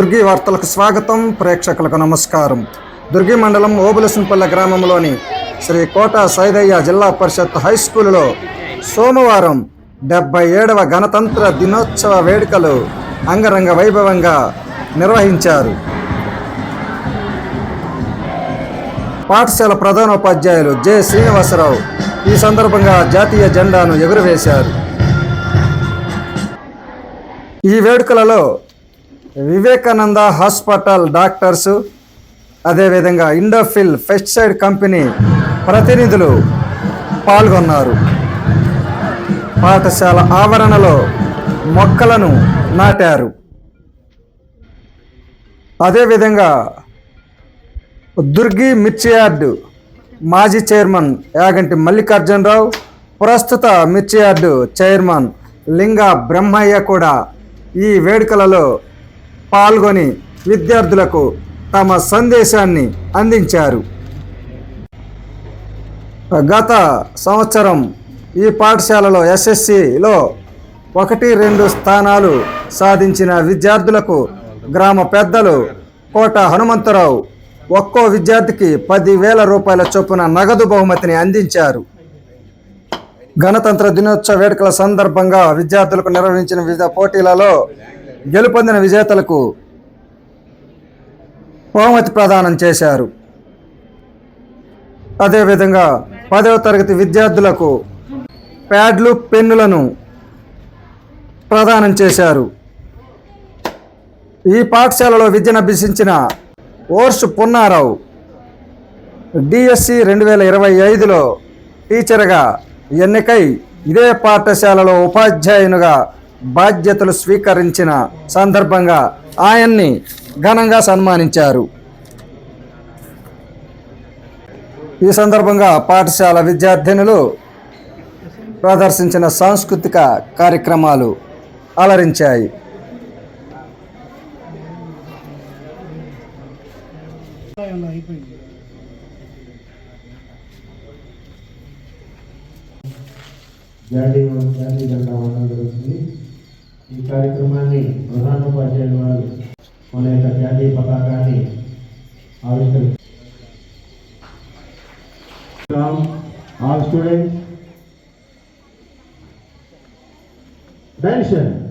దుర్గి వార్తలకు స్వాగతం. ప్రేక్షకులకు నమస్కారం. దుర్గి మండలం ఓబులసింపల్ల గ్రామంలోని శ్రీ కోట సైదయ్య జిల్లా పరిషత్ హై స్కూలులో సోమవారం డెబ్బై ఏడవ గణతంత్ర దినోత్సవ వేడుకలు అంగరంగ వైభవంగా నిర్వహించారు. పాఠశాల ప్రధానోపాధ్యాయులు జె శ్రీనివాసరావు ఈ సందర్భంగా జాతీయ జెండాను ఎగురవేశారు. ఈ వేడుకలలో వివేకానంద హాస్పిటల్ డాక్టర్స్ అదేవిధంగా ఇండోఫిల్ పెస్టిసైడ్ కంపెనీ ప్రతినిధులు పాల్గొన్నారు. పాఠశాల ఆవరణలో మొక్కలను నాటారు. అదేవిధంగా దుర్గి మిర్చియార్డు మాజీ చైర్మన్ యాగంటి మల్లికార్జునరావు ప్రస్తుత మిర్చియార్డు చైర్మన్ లింగ బ్రహ్మయ్య కూడా ఈ వేడుకలలో పాల్గొని విద్యార్థులకు తమ సందేశాన్ని అందించారు. గత సంవత్సరం ఈ పాఠశాలలో ఎస్ఎస్సిలో ఒకటి రెండు స్థానాలు సాధించిన విద్యార్థులకు గ్రామ పెద్దలు కోట హనుమంతరావు ఒక్కో విద్యార్థికి పదివేల రూపాయల చొప్పున నగదు బహుమతిని అందించారు. గణతంత్ర దినోత్సవ వేడుకల సందర్భంగా విద్యార్థులకు నిర్వహించిన వివిధ పోటీలలో గెలుపొందిన విజేతలకు బహుమతి ప్రదానం చేశారు. అదేవిధంగా పదవ తరగతి విద్యార్థులకు ప్యాడ్లు పెన్నులను ప్రదానం చేశారు. ఈ పాఠశాలలో విద్యను అభ్యసించిన ఓర్సు పున్నారావు డిఎస్సి రెండు వేల ఇరవై ఐదులో టీచర్గా ఎన్నికై ఇదే పాఠశాలలో ఉపాధ్యాయునిగా బాధ్యతలు స్వీకరించిన సందర్భంగా ఆయన్ని ఘనంగా సన్మానించారు. ఈ సందర్భంగా పాఠశాల విద్యార్థినులు ప్రదర్శించిన సాంస్కృతిక కార్యక్రమాలు అలరించాయి. జాడీ జాడీ జెండా ఉండడం జరుగుతుంది. ఈ కార్యక్రమాన్ని ప్రధానోపాధ్యాయులు వారు మన యొక్క జాతీయ పతాకాన్ని ఆవిష్కరించారు ఆల్ స్టూడెంట్స్ Attention.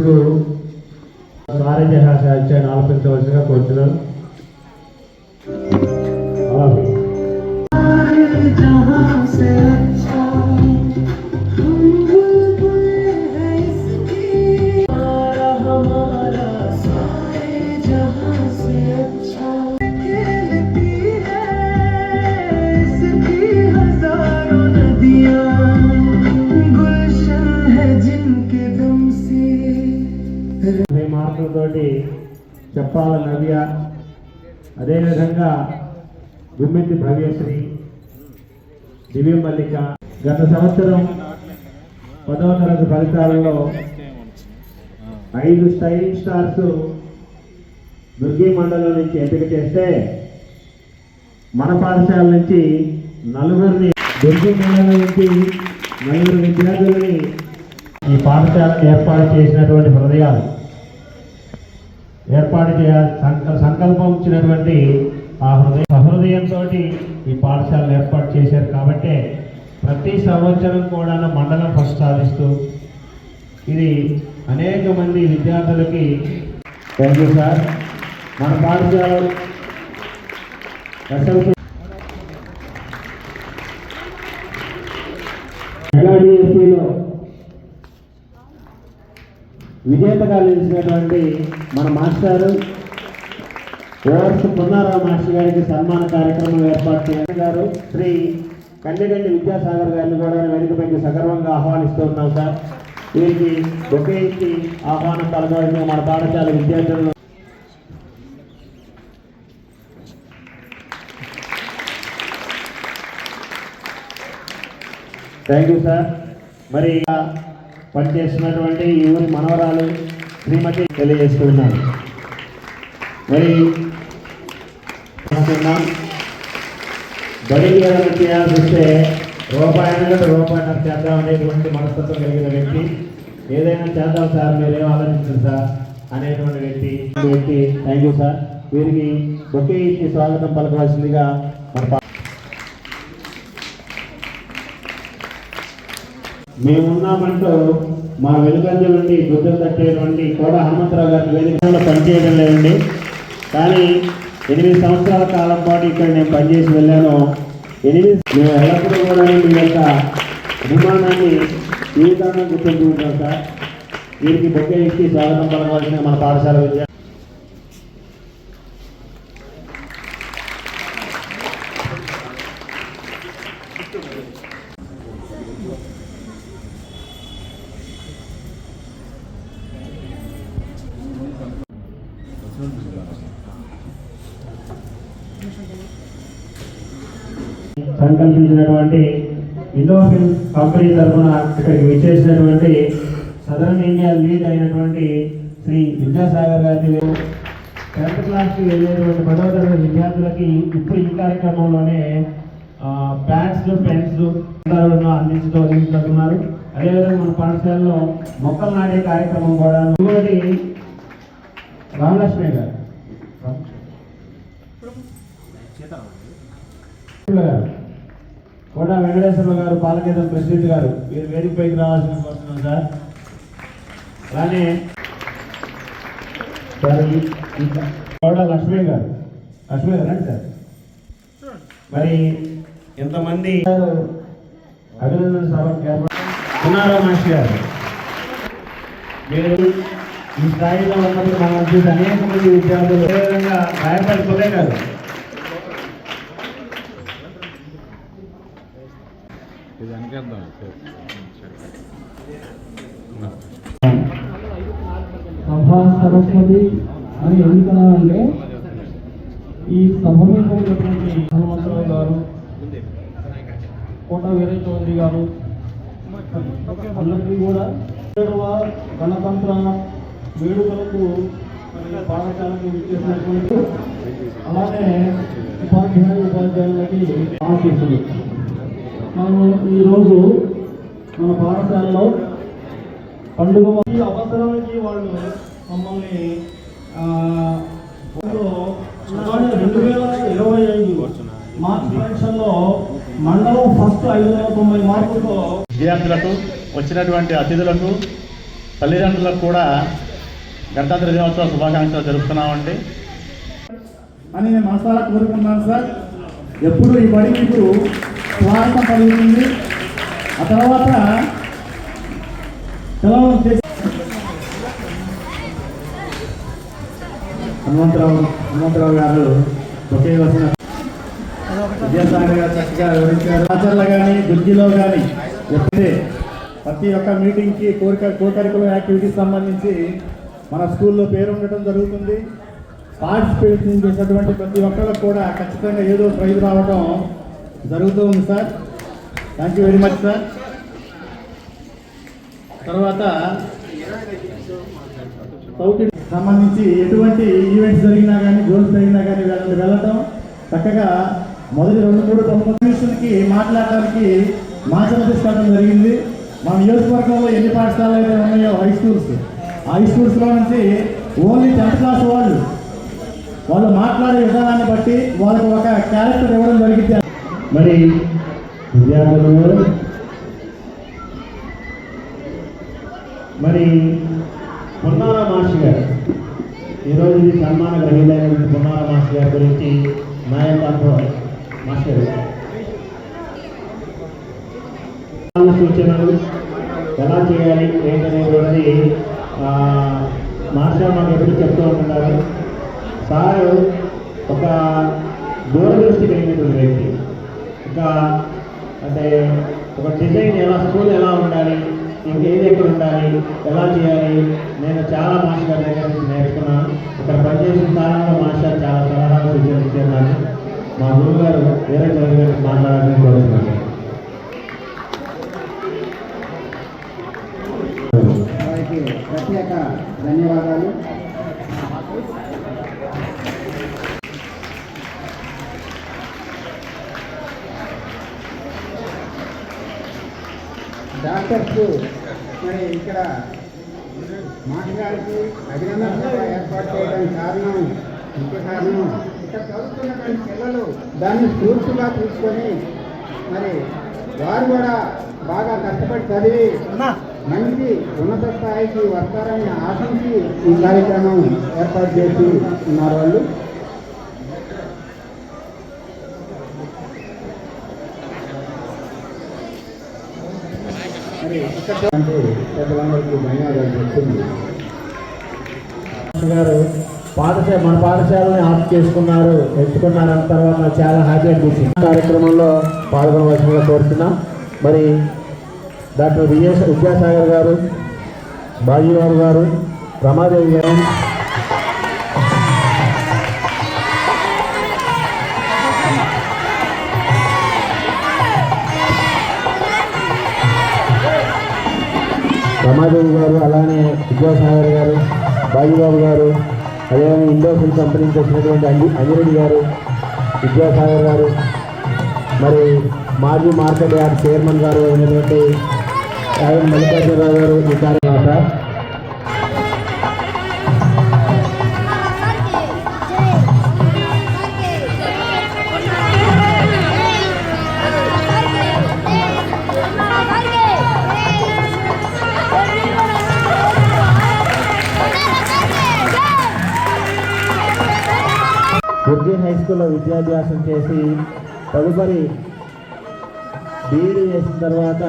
ఇప్పుడు సారథ్య సాహిత్యాన్ని ఆలపించవలసిగా కోరుతున్నాను అనే మాటలతోటి చెప్పాల నవ్య. అదేవిధంగా గుమ్మితి భవ్యశ్రీ. దివ్య మల్లిక. గత సంవత్సరం పదవ తరగతి ఫలితాలలో ఐదు స్టైలింగ్ స్టార్స్ దుర్గి మండలం నుంచి ఎంపిక చేస్తే మన పాఠశాల నుంచి నలుగురిని దుర్గి మండలం నుంచి నలుగురు విద్యార్థులని ఈ పాఠశాల ఏర్పాటు చేసినటువంటి హృదయాలు ఏర్పాటు చేయాలి సంక సంకల్పం ఇచ్చినటువంటి ఆ హృదయ సహృదయంతో ఈ పాఠశాలను ఏర్పాటు చేశారు కాబట్టే ప్రతి సంవత్సరం కూడా మండలం ఫస్ట్ సాధిస్తూ ఇది అనేక మంది విద్యార్థులకి థ్యాంక్ యూ సార్. మన పాఠశాల ఎస్ఎల్సి విజేతగా నిలిచినటువంటి మన మాస్టారు ఓవర్స్ పున్నారావు మాస్టర్ గారికి సన్మాన కార్యక్రమం ఏర్పాటు చేయడం గారు శ్రీ కన్నెగండి విద్యాసాగర్ గారిని కూడా వేదికపైకి సగర్వంగా ఆహ్వానిస్తూ ఉన్నాం సార్. వీరికి ఒకే ఇచ్చి ఆహ్వానం కలగడం మన పాఠశాల విద్యార్థులను థ్యాంక్ యూ సార్ మరి పనిచేస్తున్నటువంటి ఈ ఊరి మనవరాలు శ్రీమతి తెలియజేస్తున్నాను మరి అనుకున్నాం. బడికి ఏదైనా చేయాల్సి వస్తే రూపాయి రూపాయి చేద్దాం అనేటువంటి మనస్తత్వం కలిగిన వ్యక్తి. ఏదైనా చేద్దాం సార్ మీరేం ఆలోచించండి సార్ అనేటువంటి వ్యక్తి. వ్యక్తి థ్యాంక్ యూ సార్ వీరికి ఒకే ఇచ్చి స్వాగతం పలకవలసిందిగా మన మేమున్నామంటూ మా వెలుగంజ నుండి గుర్తులు తట్టేటువంటి కోడ హనుమంతరావు గారి వేదికలో పనిచేయడం లేదండి. కానీ ఎనిమిది సంవత్సరాల కాలం పాటు ఇక్కడ నేను పనిచేసి వెళ్ళాను. ఎనిమిది మేము ఎల్లప్పుడూ కూడా మీ యొక్క అభిమానాన్ని ఈ విధంగా గుర్తుంచుకుంటాం సార్. వీరికి బొక్కే ఇచ్చి స్వాగతం పలకవలసిన మన పాఠశాల విద్య సంకల్పించినటువంటి ఇన్నోఫిల్ కంపెనీ తరఫున ఇక్కడికి విచ్చేసినటువంటి సదరన్ ఇండియా లీడ్ అయినటువంటి శ్రీ విద్యాసాగర్ గారి టెన్త్ క్లాస్కి వెళ్ళేటువంటి పదవ తరగతి విద్యార్థులకి ఇప్పుడు ఈ కార్యక్రమంలోనే బ్యాగ్స్ పెన్స్ అందించడం అందించుతున్నారు అదేవిధంగా మన పాఠశాలలో మొక్కలు నాటే కార్యక్రమం కూడా ఇంకోటి రామలక్ష్మి గారు. గారు. కోట వెంకటేశ్వర గారు పాలకేంద్రం ప్రెసిడెంట్ గారు మీరు వేదికపైకి రావాల్సిన కోరుతున్నాం సార్ అలానే సార్ ఈ- కోట లక్ష్మీ గారు. లక్ష్మీ గారు అండి సార్. మరి ఎంతమంది అభినందన సభ పునారా మహర్షి గారు. మీరు ఈ స్థాయిలో ఉన్నప్పుడు మనం చూసి అనేక మంది విద్యార్థులు భయపడిపోలే రాయపల్లి గారు సభా సరస్వతి అని ఎందుకన్నారంటే ఈ సభ హనుమంతరావు గారు కోట వీర చౌదరి గారు అందరికీ కూడా గణతంత్ర వేడుకలకు పాఠశాలకు విచ్చేసినటువంటి అలానే ఉపాధ్యాయులు ఉపాధ్యాయులకి ఆశీస్సులు. మనము ఈరోజు మన పాఠశాలలో పండుగ ఈ అవసరానికి వాళ్ళు మమ్మల్ని రెండు వేల ఇరవై ఐదు మార్చి పరీక్షల్లో మండలం ఫస్ట్ ఐదు వందల తొంభై మార్కులతో విద్యార్థులకు వచ్చినటువంటి అతిథులకు తల్లిదండ్రులకు కూడా గణతంత్ర దినోత్సవ శుభాకాంక్షలు జరుపుతున్నామండి అని నేను మనసారా కోరుకుంటున్నాను సార్. ఎప్పుడు ఈ బడి మీకు స్వాగతం కలుగుతుంది ఆ తర్వాత హనుమంతరావు హనుమంతరావు గారు ఒకే వచ్చిన విద్యాసాగర్ గారు చక్కగా వివరించారు. ఆచరణ కానీ దుర్గిలో కానీ ఎప్పుడే ప్రతి ఒక్క మీటింగ్కి కోరిక కోకరికులర్ యాక్టివిటీస్ సంబంధించి మన స్కూల్లో పేరు ఉండటం జరుగుతుంది. పార్టిసిపేషన్ చేసినటువంటి ప్రతి ఒక్కరికి కూడా ఖచ్చితంగా ఏదో ప్రైజ్ రావడం జరుగుతూ ఉంది sir. Thank you very much sir తర్వాత సౌత్ సంబంధించి ఎటువంటి ఈవెంట్స్ జరిగినా కానీ గోల్స్ జరిగినా కానీ వెళ్ళండి వెళ్ళటం. చక్కగా మొదటి రెండు మూడు కమిషన్కి మాట్లాడడానికి మాచల తీసుకోవడం జరిగింది. మా నియోజకవర్గంలో ఎన్ని పాఠశాలలు అయితే ఉన్నాయో హై స్కూల్స్ ఆ హై స్కూల్స్లో నుంచి ఓన్లీ టెన్త్ క్లాస్ వాళ్ళు వాళ్ళు మాట్లాడే విధానాన్ని బట్టి వాళ్ళకి ఒక క్యారెక్టర్ ఇవ్వడం జరిగింది. మరి విద్యార్థులు మరి పొన్నాల మాస్టర్ గారు ఈరోజు ఇది సన్మాన గ్రహీతైనటువంటి పొన్నాల మాస్టర్ గారి గురించి నా యొక్క అనుభవం మాస్టర్ గారు సూచనలు ఎలా చేయాలి ఏంటనేది ఆ, మాస్టర్ మాకు ఎప్పుడు చెప్తూ ఉంటున్నారు సార్ ఒక దూరదృష్టి కలిగినటువంటి వ్యక్తి. ఇంకా అంటే ఒక డిజైన్ ఎలా స్కూల్ ఎలా ఉండాలి ఇంకేది ఎక్కడ ఉండాలి ఎలా చేయాలి నేను చాలా మాస్టర్ గారి దగ్గర నుంచి నేర్చుకున్నాను ఇక్కడ పనిచేసిన కాలంలో మాస్టర్ చాలా సలహాలు సూచనలు ఇచ్చేదాన్ని మా గురువు గారు వేరే చదువు గారు మాట్లాడాలని కోరుతున్నాను. వారికి ప్రత్యేక ధన్యవాదాలు. డాక్టర్స్ మరి ఇక్కడ మాట్లాడికి అభినందన సభ ఏర్పాటు చేయడానికి కారణం ముఖ్య కారణం. ఇక్కడ చదువుతున్నటువంటి పిల్లలు దాన్ని స్ఫూర్తిగా తీసుకొని మరి వారు కూడా బాగా కష్టపడి చదివి మంచి ఉన్నత స్థాయికి వస్తారని ఆశించి ఈ కార్యక్రమం ఏర్పాటు చేసి ఉన్నారు వాళ్ళు. మరి అంటే పెద్దలందరికీ ధన్యవాదాలు చెప్తుంది గారు పాఠశాల మన పాఠశాలని ఆఫ్ చేసుకున్నారు ఎంచుకున్నారు అన్న తర్వాత నాకు చాలా హ్యాపీ అనిపించింది. కార్యక్రమంలో పాల్గొనవలసిందిగా కోరుతున్నాం. మరి డాక్టర్ విజయ విద్యాసాగర్ గారు బాజీబాబు గారు రమాదేవి గారు రమాదేవి గారు అలానే విద్యాసాగర్ గారు బాజీబాబు గారు అదేవిధంగా ఇండోఫిల్ కంపెనీ నుంచి వచ్చినటువంటి అంజి అంజిరెడ్డి గారు విద్యాసాగర్ గారు మరి మాజీ మార్కెట్ యార్డ్ చైర్మన్ గారు అయినటువంటి మల్లికార్జునరావు గారు ఈ కార్యక్రమం చేసి తదుపరి బీడీ చేసిన తర్వాత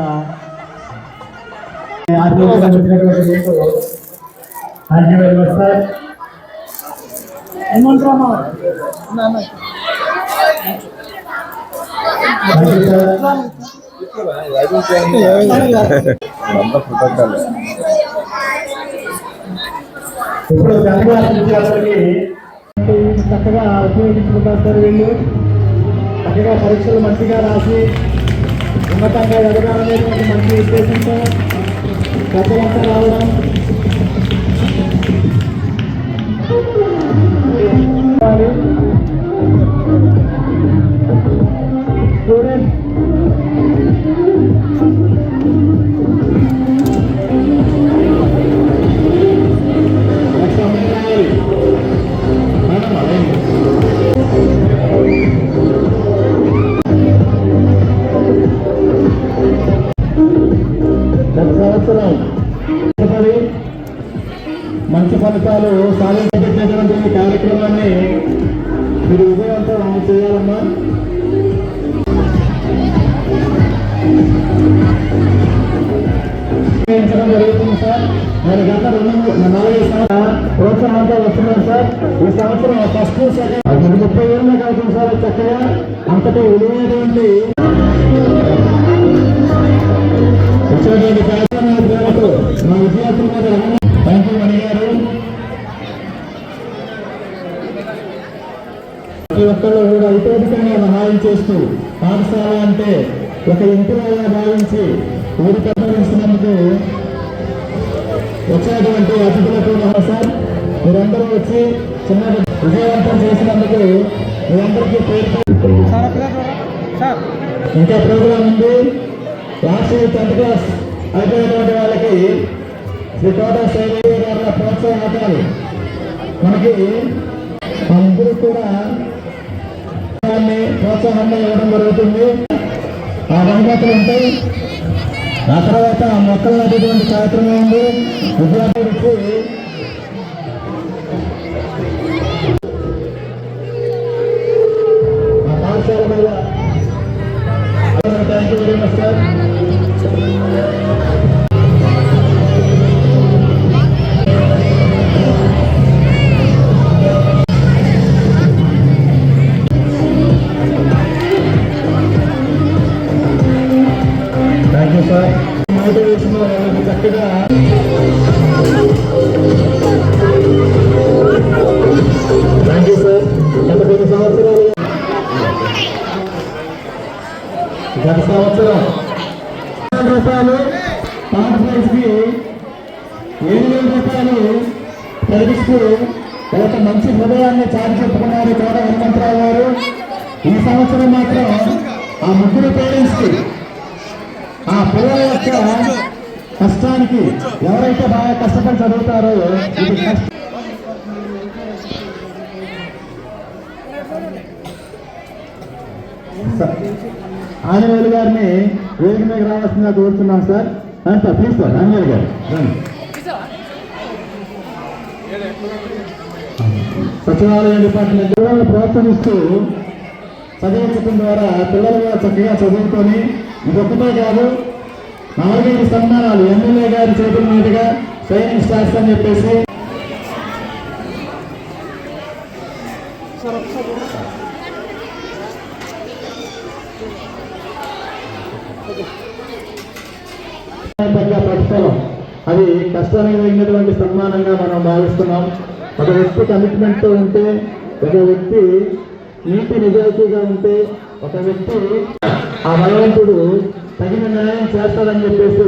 ఇప్పుడు చక్కగా ఉపయోగించుకుంటారు సార్ వీళ్ళు. చక్కగా పరీక్షలు మంచిగా రాసి ఉన్నతంగా ఎదగాలనేటువంటి మంచి ఉద్దేశంతో పెద్దలంతా రావడం. స్టూడెంట్ చేస్తున్నారు సార్ ఈ సంవత్సరం ఫస్ట్ సెకండ్ అది ముప్పై ఏళ్ళే కాదు సార్ చక్కగా అంతటి విలువైనటువంటి వచ్చేటువంటి కార్యక్రమాల మా విద్యార్థుల మీద థ్యాంక్ యూ మణి గారు ప్రతి ఒక్కళ్ళు కూడా ఇతోధికంగా సహాయం చేస్తూ పాఠశాల అంటే ఒక ఇంటిలాగా భావించి ఊరి పరిపాలిస్తున్నందుకు వచ్చినటువంటి అతిథులకు సార్ మీరందరూ వచ్చి చిన్న విజయవంతం చేసినందుకు మీరందరికీ పేరు ఇంకా ప్రోగ్రాం ఉంది. లాస్ట్ టెన్త్ క్లాస్ అయిపోయినటువంటి వాళ్ళకి శ్రీ కోట శైలి గారి ప్రోత్సాహకాలు. మనకి ముగ్గురు కూడా ప్రోత్సాహాన్ని ప్రోత్సాహాన్ని ఇవ్వడం జరుగుతుంది. ఆ బహుమతులు ఉంటాయి ఆ తర్వాత మొక్కలు నాటేటువంటి కార్యక్రమం ఉంది. విద్యార్థులకి thank you very much sir thank చదువుతారో? ఇది ఆంజనేయులు గారిని వేదిక మీద రావాల్సిందిగా కోరుతున్నాం sir. Sir please sir Anjaneyulu గారు. రండి. సచివాలయం డిపార్ట్మెంట్ పిల్లలను ప్రోత్సహిస్తూ చదివించడం ద్వారా పిల్లలు చక్కగా చదువుకొని ఇదొక్కటే కాదు నాలుగైదు సన్మానాలు ఎమ్మెల్యే గారి చేతుల మీదుగా ట్రైనింగ్ స్టార్స్ అని చెప్పేసి ప్రతిఫలం అది కష్టానికి తగినటువంటి సన్మానంగా మనం భావిస్తున్నాం. ఒక వ్యక్తి కమిట్మెంట్తో ఉంటే ఒక వ్యక్తి నీతి నిజాయితీగా ఉంటే ఒక వ్యక్తి ఆ భగవంతుడు తగిన న్యాయం చేస్తాడని చెప్పేసి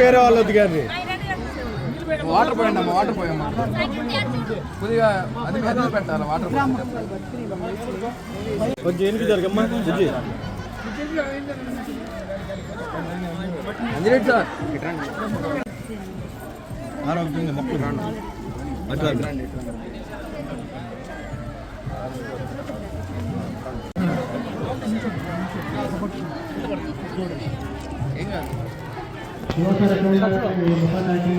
వేరే వాళ్ళు వద్దు వాటర్ పోయండి అమ్మా వాటర్ పోయమ్మా. కొద్దిగా అది మెదలు పెట్టాలి వాటర్ కొంచెం ఎనికి జరగమ్మా బుజ్జి. అంజరేట్ సార్. ఆరోగ్యంగా మొక్కలు రాను అట్లా ఏం కాదు. ಯುವಕರ ಕೈಗಳಲ್ಲಿ ಮತದಾಗಿ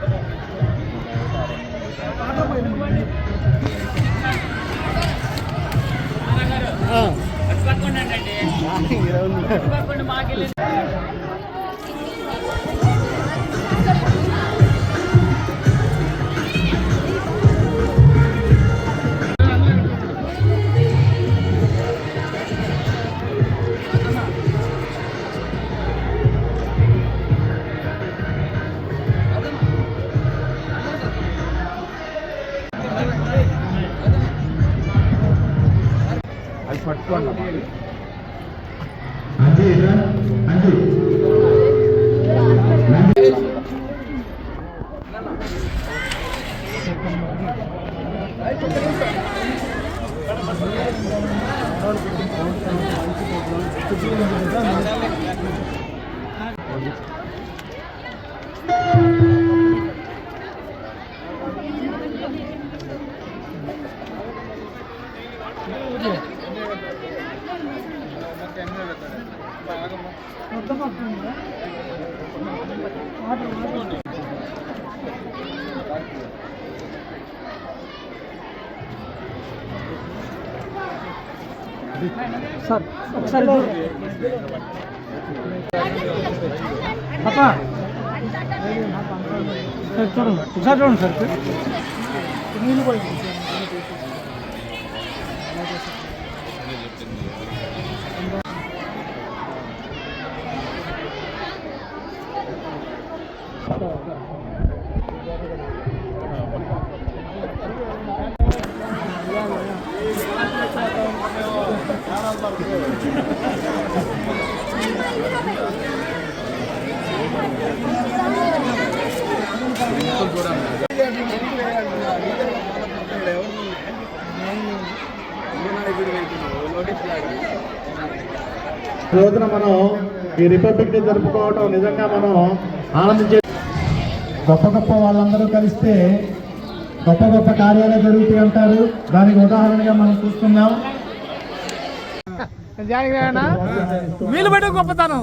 Thank you. అంజీ 부사전 선택? 민우걸 ఈ రోజున మనం ఈ రిపబ్లిక్ డే జరుపుకోవడం నిజంగా మనం ఆనందించే గొప్ప గొప్ప వాళ్ళందరూ కలిస్తే గొప్ప గొప్ప కార్యాలు జరుగుతాయి అంటారు. దానికి ఉదాహరణగా మనం చూస్తున్నాం. వీలు పెట్టు గొప్పతనం.